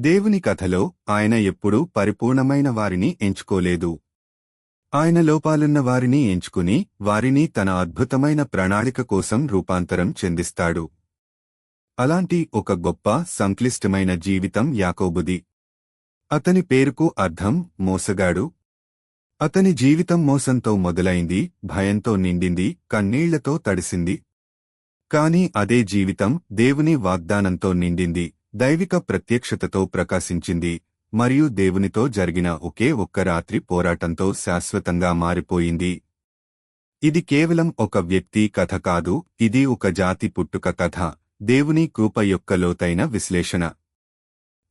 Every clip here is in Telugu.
దేవుని కథలో ఆయన ఎప్పుడూ పరిపూర్ణమైన వారిని ఎంచుకోలేదు. ఆయన లోపాలున్న వారిని ఎంచుకుని వారిని తన అద్భుతమైన ప్రణాళిక కోసం రూపాంతరం చెందిస్తాడు. అలాంటి ఒక గొప్ప సంక్లిష్టమైన జీవితం యాకోబుది. అతని పేరుకు అర్థం మోసగాడు. అతని జీవితం మోసంతో మొదలైంది భయంతో నిండింది కన్నీళ్ళతో తడిసింది. కాని అదే జీవితం దేవుని వాగ్దానంతో నిండింది. దైవిక ప్రత్యక్షతతో ప్రకాశించింది మరియు దేవునితో జరిగిన ఒకే ఒక్క రాత్రి పోరాటంతో శాశ్వతంగా మారిపోయింది. ఇది కేవలం ఒక వ్యక్తి కథ కాదు ఇది ఒక జాతి పుట్టుక కథ దేవుని కృప యొక్క లోతైన విశ్లేషణ.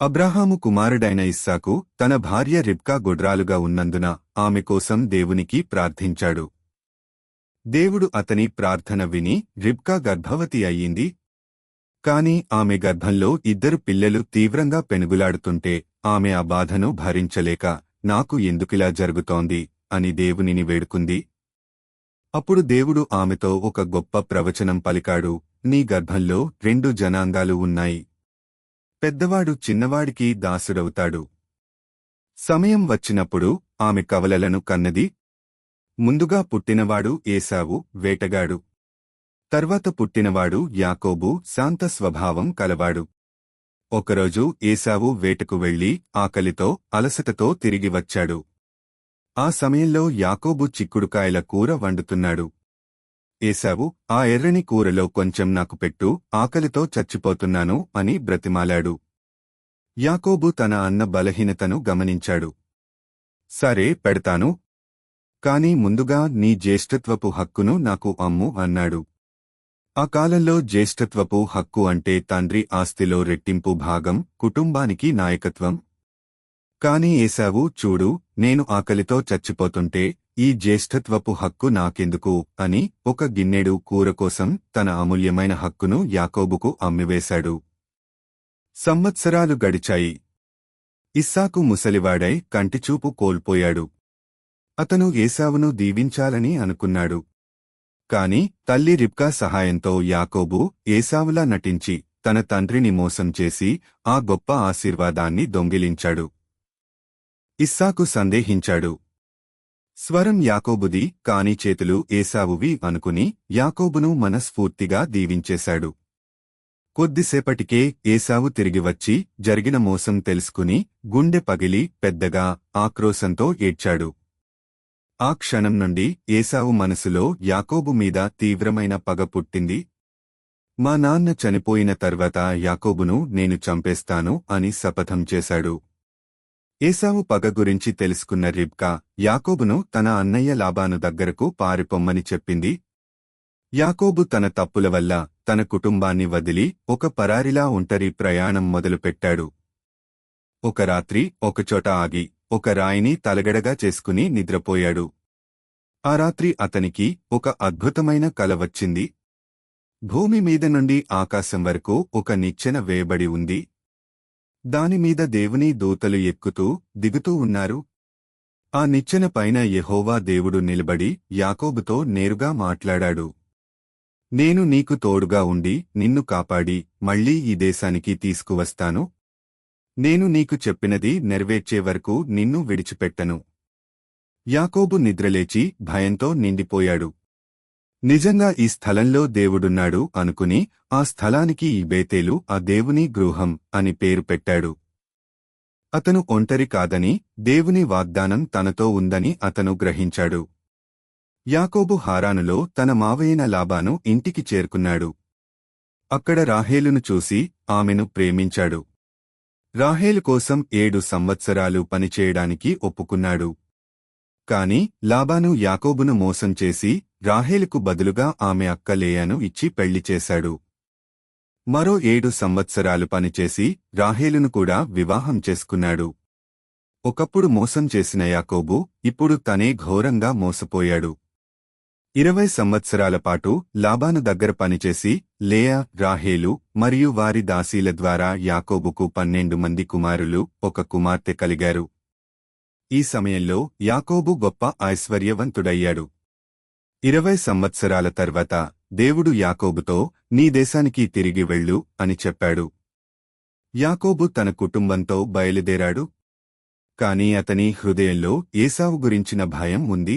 అబ్రహాము కుమారుడైన ఇస్సాకు తన భార్య రిబ్కా గుడ్రాలుగా ఉన్నందున ఆమె కోసం దేవునికి ప్రార్థించాడు. దేవుడు అతని ప్రార్థన విని రిబ్కా గర్భవతి అయ్యింది కాని ఆమె గర్భంలో ఇద్దరు పిల్లలు తీవ్రంగా పెనుగులాడుతుంటే ఆమె ఆ బాధను భరించలేక నాకు ఎందుకిలా జరుగుతోంది అని దేవునిని వేడుకుంది. అప్పుడు దేవుడు ఆమెతో ఒక గొప్ప ప్రవచనం పలికాడు. నీ గర్భంలో రెండు జనాంగాలు ఉన్నాయి. పెద్దవాడు చిన్నవాడికి దాసుడవుతాడు. సమయం వచ్చినప్పుడు ఆమె కవలలను కన్నది. ముందుగా పుట్టినవాడు ఏసావు వేటగాడు. తర్వాత పుట్టినవాడు యాకోబు శాంత స్వభావం కలవాడు. ఒకరోజు ఏసావు వేటకు వెళ్ళి ఆకలితో అలసటతో తిరిగి వచ్చాడు. ఆ సమయంలో యాకోబు చిక్కుడుకాయల కూర వండుతున్నాడు. ఏసావు ఆ ఎర్రని కూరలో కొంచెం నాకు పెట్టు ఆకలితో చచ్చిపోతున్నాను అని బ్రతిమాలాడు. యాకోబు తన అన్న బలహీనతను గమనించాడు. సరే పెడతాను. కాని ముందుగా నీ జ్యేష్ఠత్వపు హక్కును నాకు అమ్ము అన్నాడు. ఆ కాలంలో జ్యేష్ఠత్వపు హక్కు అంటే తండ్రి ఆస్తిలో రెట్టింపు భాగం కుటుంబానికి నాయకత్వం. కాని ఏశావు చూడు నేను ఆకలితో చచ్చిపోతుంటే ఈ జ్యేష్ఠత్వపు హక్కు నాకెందుకు? అని ఒక గిన్నెడు కూర కోసం తన అమూల్యమైన హక్కును యాకోబుకు అమ్మివేశాడు. సంవత్సరాలు గడిచాయి. ఇస్సాకు ముసలివాడై కంటిచూపు కోల్పోయాడు. అతను ఏశావును దీవించాలని అనుకున్నాడు. కాని తల్లి రిబ్కా సహాయంతో యాకోబు ఏసావులా నటించి తన తండ్రిని మోసం చేసి ఆ గొప్ప ఆశీర్వాదాన్ని దొంగిలించాడు. ఇస్సాకు సందేహించాడు. స్వరం యాకోబుది కాని చేతులు ఏసావువి అనుకుని యాకోబును మనస్ఫూర్తిగా దీవించేశాడు. కొద్దిసేపటికే ఏసావు తిరిగి వచ్చి జరిగిన మోసం తెలుసుకుని గుండె పగిలి పెద్దగా ఆక్రోశంతో ఏడ్చాడు. ఆ క్షణం నుండి ఏసావు మనసులో యాకోబు మీద తీవ్రమైన పగ పుట్టింది. మా నాన్న చనిపోయిన తర్వాత యాకోబును నేను చంపేస్తాను అని శపథం చేశాడు. ఏసావు పగ గురించి తెలుసుకున్న రిబ్కా యాకోబును తన అన్నయ్య లాబాను దగ్గరకు పారిపొమ్మని చెప్పింది. యాకోబు తన తప్పుల వల్ల తన కుటుంబాన్ని వదిలి ఒక పరారిలా ఒంటరి ప్రయాణం మొదలుపెట్టాడు. ఒక రాత్రి ఒకచోట ఆగి ఒక రాయిని తలగడగా చేసుకుని నిద్రపోయాడు. ఆ రాత్రి అతనికి ఒక అద్భుతమైన కల వచ్చింది. భూమి మీద నుండి ఆకాశం వరకు ఒక నిచ్చెన వేయబడి ఉంది. దానిమీద దేవుని దూతలు ఎక్కుతూ దిగుతూ ఉన్నారు. ఆ నిచ్చెన పైన యహోవా దేవుడు నిలబడి యాకోబుతో నేరుగా మాట్లాడాడు. నేను నీకు తోడుగా ఉండి నిన్ను కాపాడి మళ్ళీ ఈ దేశానికి తీసుకువస్తాను నేను నీకు చెప్పినది నెరవేర్చే వరకు నిన్ను విడిచిపెట్టను. యాకోబు నిద్రలేచి భయంతో నిండిపోయాడు. నిజంగా ఈ స్థలంలో దేవుడున్నాడు అనుకుని ఆ స్థలానికి ఈ బేతేలు ఆ దేవుని గృహం అని పేరు పెట్టాడు. అతను ఒంటరి కాదని దేవుని వాగ్దానం తనతో ఉందని అతను గ్రహించాడు. యాకోబు హారానులో తన మావయ్యన లాబాను ఇంటికి చేరుకున్నాడు. అక్కడ రాహేలును చూసి ఆమెను ప్రేమించాడు. రాహేల్ కోసం ఏడు సంవత్సరాలు పనిచేయడానికి ఒప్పుకున్నాడు. కాని లాబాను యాకోబును మోసం చేసి రాహేలుకు బదులుగా ఆమె అక్క లేయాను ఇచ్చి పెళ్ళి చేశాడు. మరో ఏడు సంవత్సరాలు పనిచేసి రాహేలును కూడా వివాహం చేసుకున్నాడు. ఒకప్పుడు మోసం చేసిన యాకోబు ఇప్పుడు తనే ఘోరంగా మోసపోయాడు. ఇరవై సంవత్సరాల పాటు లాబాను దగ్గర పనిచేసి లేయా రాహేలు మరియు వారి దాసీల ద్వారా యాకోబుకు పన్నెండు మంది కుమారులు ఒక కుమార్తె కలిగారు. ఈ సమయంలో యాకోబు గొప్ప ఐశ్వర్యవంతుడయ్యాడు. ఇరవై సంవత్సరాల తర్వాత దేవుడు యాకోబుతో నీ దేశానికి తిరిగి వెళ్ళు అని చెప్పాడు. యాకోబు తన కుటుంబంతో బయలుదేరాడు. కాని అతని హృదయంలో ఏసావు గురించిన భయం ఉంది.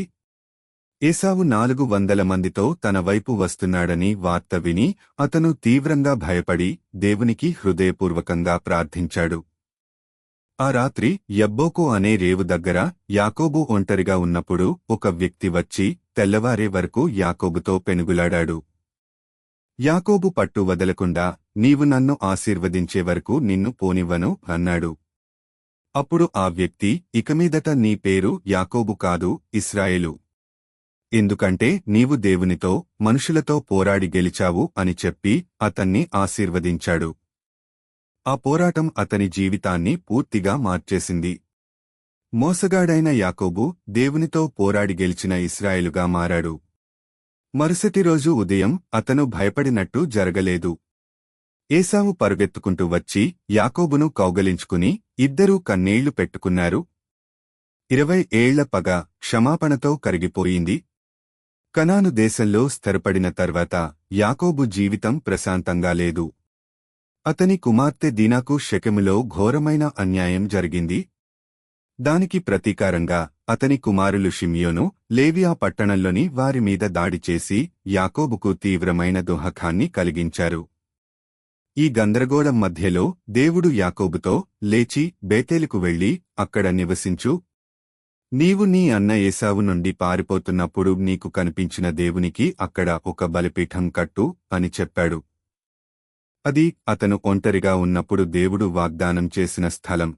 ఏసావు నాలుగు వందల మందితో తన వైపు వస్తున్నాడని వార్త విని అతను తీవ్రంగా భయపడి దేవునికి హృదయపూర్వకంగా ప్రార్థించాడు. ఆ రాత్రి యబ్బోకో అనే రేవు దగ్గర యాకోబు ఒంటరిగా ఉన్నప్పుడు ఒక వ్యక్తి వచ్చి తెల్లవారే వరకు యాకోబుతో పెనుగులాడాడు. యాకోబు పట్టు వదలకుండా నీవు నన్ను ఆశీర్వదించే వరకు నిన్ను పోనివ్వను అన్నాడు. అప్పుడు ఆ వ్యక్తి ఇకమీదట నీ పేరు యాకోబు కాదు ఇస్రాయేలు. ఎందుకంటే నీవు దేవునితో మనుషులతో పోరాడి గెలిచావు అని చెప్పి అతన్ని ఆశీర్వదించాడు. ఆ పోరాటం అతని జీవితాన్ని పూర్తిగా మార్చేసింది. మోసగాడైన యాకోబు దేవునితో పోరాడి గెలిచిన ఇస్రాయేలుగా మారాడు. మరుసటి రోజు ఉదయం అతను భయపడినట్టు జరగలేదు. ఏసావు పరుగెత్తుకుంటూ వచ్చి యాకోబును కౌగలించుకుని ఇద్దరూ కన్నీళ్ళు పెట్టుకున్నారు. ఇరవై ఏళ్ళ పగ క్షమాపణతో కరిగిపోయింది కనాను దేశంలో స్థిరపడిన తర్వాత యాకోబు జీవితం ప్రశాంతంగా లేదు. అతని కుమార్తె దీనాకు షెకెములో ఘోరమైన అన్యాయం జరిగింది. దానికి ప్రతీకారంగా అతని కుమారులు షిమియోను లేవియా పట్టణంలోని వారి మీద దాడి చేసి యాకోబుకు తీవ్రమైన దుహకాన్ని కలిగించారు. ఈ గందరగోళం మధ్యలో దేవుడు యాకోబుతో లేచి బేతేలుకు వెళ్ళి అక్కడ నివసించు నీవు నీ అన్న ఏసావు నుండి పారిపోతున్నప్పుడు నీకు కనిపించిన దేవునికి అక్కడ ఒక బలిపీఠం కట్టు అని చెప్పాడు. అది అతను ఒంటరిగా ఉన్నప్పుడు దేవుడు వాగ్దానం చేసిన స్థలం.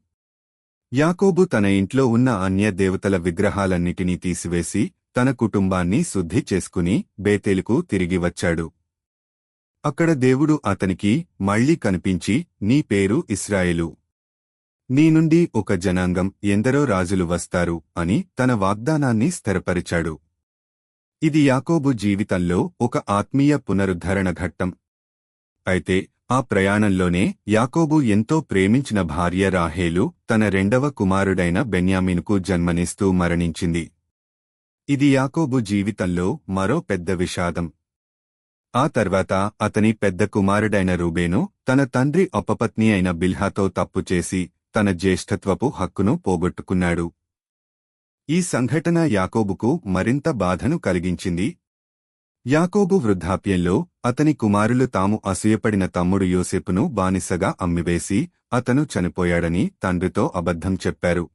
యాకోబు తన ఇంట్లో ఉన్న అన్య దేవతల విగ్రహాలన్నిటినీ తీసివేసి తన కుటుంబాన్ని శుద్ధి చేసుకుని బేతేలుకు తిరిగి వచ్చాడు. అక్కడ దేవుడు అతనికి మళ్ళీ కనిపించి నీ పేరు ఇస్రాయేలు. నీ నుండి ఒక జనాంగం ఎందరో రాజులు వస్తారు అని తన వాగ్దానాన్ని స్థిరపరిచాడు. ఇది యాకోబు జీవితంలో ఒక ఆత్మీయ పునరుద్ధరణ ఘట్టం. అయితే ఆ ప్రయాణంలోనే యాకోబు ఎంతో ప్రేమించిన భార్య రాహేలు తన రెండవ కుమారుడైన బెన్యామిన్కు జన్మనిస్తూ మరణించింది. ఇది యాకోబు జీవితంలో మరో పెద్ద విషాదం. ఆ తర్వాత అతని పెద్ద కుమారుడైన రూబేను తన తండ్రి అపపత్ని అయిన బిల్హాతో తప్పు చేసి తన జ్యేష్ఠత్వపు హక్కును పోగొట్టుకున్నాడు. ఈ సంఘటన యాకోబుకు మరింత బాధను కలిగించింది. యాకోబు వృద్ధాప్యంలో అతని కుమారులు తాము అసూయపడిన తమ్ముడు యోసేపును బానిసగా అమ్మివేసి అతను చనిపోయాడని తండ్రితో అబద్ధం చెప్పారు.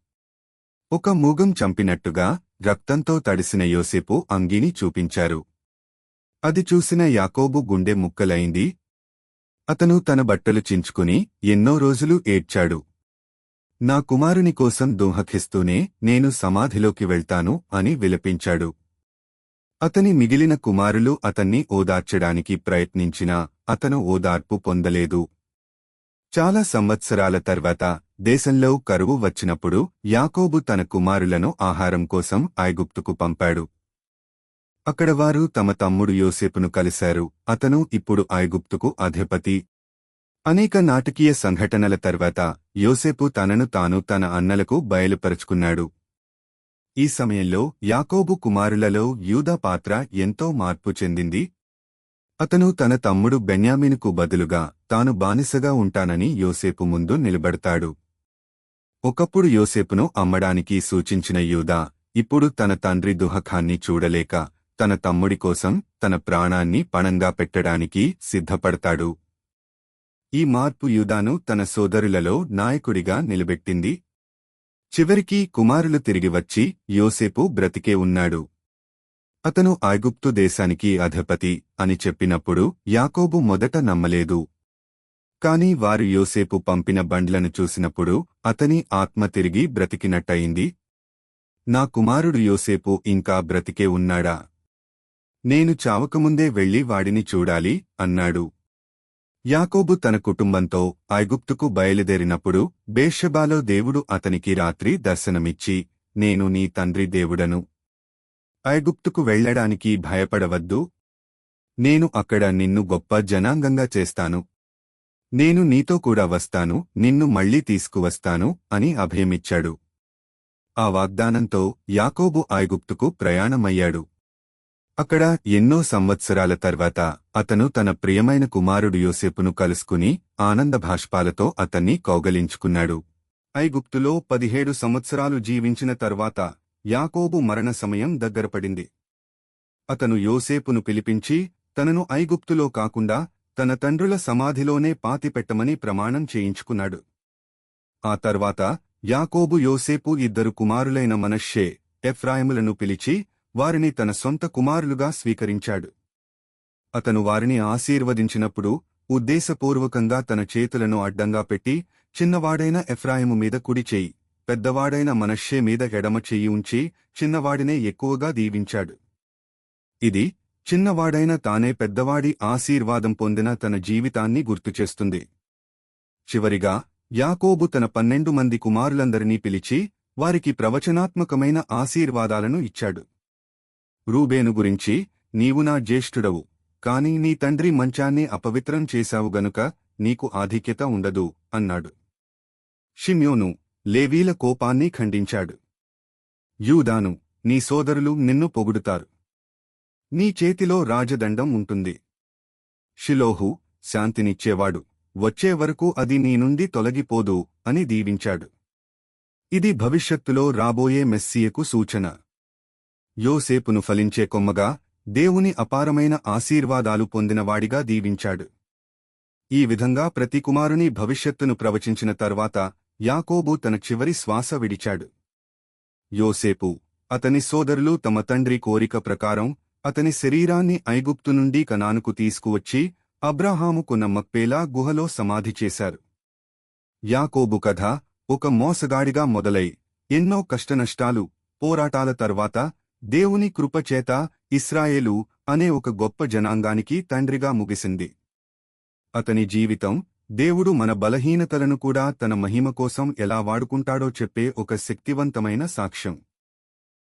ఒక మూగం చంపినట్టుగా రక్తంతో తడిసిన యోసేపు అంగీని చూపించారు. అది చూసిన యాకోబు గుండె ముక్కలైంది. అతను తన బట్టలు చించుకుని ఎన్నో రోజులు ఏడ్చాడు. నా కుమారుని కోసం దోహకిస్తూనే నేను సమాధిలోకి వెళ్తాను అని విలపించాడు. అతని మిగిలిన కుమారులు అతన్ని ఓదార్చడానికి ప్రయత్నించినా అతను ఓదార్పు పొందలేదు. చాలా సంవత్సరాల తర్వాత దేశంలో కరువు వచ్చినప్పుడు యాకోబు తన కుమారులను ఆహారం కోసం ఐగుప్తుకు పంపాడు. అక్కడ వారు తమ తమ్ముడు యోసేపును కలిశారు. అతను ఇప్పుడు ఐగుప్తుకు అధిపతి అనేక నాటకీయ సంఘటనల తర్వాత యోసేపు తనను తాను తన అన్నలకు బయలుపరుచుకున్నాడు. ఈ సమయంలో యాకోబు కుమారులలో యూదా పాత్ర ఎంతో మార్పు చెందింది. అతను తన తమ్ముడు బెన్యామినుకు బదులుగా తాను బానిసగా ఉంటానని యోసేపు ముందు నిలబడతాడు. ఒకప్పుడు యోసేపును అమ్మడానికి సూచించిన యూదా ఇప్పుడు తన తండ్రి దుహఖాన్ని చూడలేక తన తమ్ముడి కోసం తన ప్రాణాన్ని పణంగా పెట్టడానికి సిద్ధపడతాడు. ఈ మార్పు యూదాను తన సోదరులలో నాయకుడిగా నిలబెట్టింది. చివరికి కుమారులు తిరిగి వచ్చి యోసేపు బ్రతికే ఉన్నాడు. అతను ఐగుప్తు దేశానికి అధిపతి అని చెప్పినప్పుడు యాకోబు మొదట నమ్మలేదు. కాని వారు యోసేపు పంపిన బండ్లను చూసినప్పుడు అతని ఆత్మ తిరిగి బ్రతికినట్టయింది. నా కుమారుడు యోసేపు ఇంకా బ్రతికే ఉన్నాడా? నేను చావకముందే వెళ్ళి వాడిని చూడాలి అన్నాడు. యాకోబు తన కుటుంబంతో ఐగుప్తుకు బయలుదేరినప్పుడు బేషబాలో దేవుడు అతనికి రాత్రి దర్శనమిచ్చి నేను నీ తండ్రి దేవుడను. ఐగుప్తుకు వెళ్ళడానికి భయపడవద్దు. నేను అక్కడ నిన్ను గొప్ప జనాంగంగా చేస్తాను. నేను నీతో కూడా వస్తాను నిన్ను మళ్ళీ తీసుకువస్తాను అని అభయమిచ్చాడు. ఆ వాగ్దానంతో యాకోబు ఐగుప్తుకు ప్రయాణమయ్యాడు. అక్కడ ఎన్నో సంవత్సరాల తర్వాత అతను తన ప్రియమైన కుమారుడు యోసేపును కలుసుకుని ఆనంద భాష్పాలతో అతన్ని కౌగలించుకున్నాడు. ఐగుప్తులో పదిహేడు సంవత్సరాలు జీవించిన తర్వాత యాకోబు మరణ సమయం దగ్గరపడింది అతను యోసేపును పిలిపించి తనను ఐగుప్తులో కాకుండా తన తండ్రుల సమాధిలోనే పాతిపెట్టమని ప్రమాణం చేయించుకున్నాడు. ఆ తర్వాత యాకోబు యోసేపు ఇద్దరు కుమారులైన మనశ్షే ఎఫ్రాయిములను పిలిచి వారిని తన సొంత కుమారులుగా స్వీకరించాడు. అతను వారిని ఆశీర్వదించినప్పుడు ఉద్దేశపూర్వకంగా తన చేతులను అడ్డంగా పెట్టి చిన్నవాడైన ఎఫ్రాయిము మీద కుడి చేయి పెద్దవాడైన మనష్షే మీద ఎడమ చెయ్యి ఉంచి చిన్నవాడినే ఎక్కువగా దీవించాడు. ఇది చిన్నవాడైన తానే పెద్దవాడి ఆశీర్వాదం పొందిన తన జీవితాన్ని గుర్తుచేస్తుంది చివరిగా యాకోబు తన పన్నెండు మంది కుమారులందరినీ పిలిచి వారికి ప్రవచనాత్మకమైన ఆశీర్వాదాలను ఇచ్చాడు. రూబేను గురించి నీవు నా జ్యేష్ఠుడవు. కాని నీ తండ్రి మంచాన్ని అపవిత్రం చేశావు గనుక నీకు ఆధిక్యత ఉండదు అన్నాడు. షిమ్యోను లేవీల కోపాన్ని ఖండించాడు. యూదాను నీ సోదరులు నిన్ను పొగుడుతారు. నీ చేతిలో రాజదండం ఉంటుంది. షిలోహు శాంతినిచ్చేవాడు వచ్చే వరకు అది నీ నుండి తొలగిపోదు అని దీవించాడు. ఇది భవిష్యత్తులో రాబోయే మెస్సియకు సూచన. యోసేపును ఫలించే కొమ్మగా దేవుని అపారమైన ఆశీర్వాదాలు పొందినవాడిగా దీవించాడు. ఈ విధంగా ప్రతి కుమారుని భవిష్యత్తును ప్రవచించిన తర్వాత యాకోబు తన చివరి శ్వాస విడిచాడు. యోసేపు అతని సోదరులు తమ తండ్రి కోరిక ప్రకారం అతని శరీరాన్ని ఐగుప్తు నుండి కనానుకు తీసుకువచ్చి అబ్రహాముకు నమ్మక్పేలా గుహలో సమాధి చేశారు. యాకోబు కథ ఒక మోసగాడిగా మొదలై ఎన్నో కష్టనష్టాలు పోరాటాల తర్వాత దేవుని కృపచేత ఇస్రాయేలు అనే ఒక గొప్ప జనాంగానికి తండ్రిగా ముగిసింది. అతని జీవితం దేవుడు మన బలహీనతలను కూడా తన మహిమ కోసం ఎలా వాడుకుంటాడో చెప్పే ఒక శక్తివంతమైన సాక్ష్యం.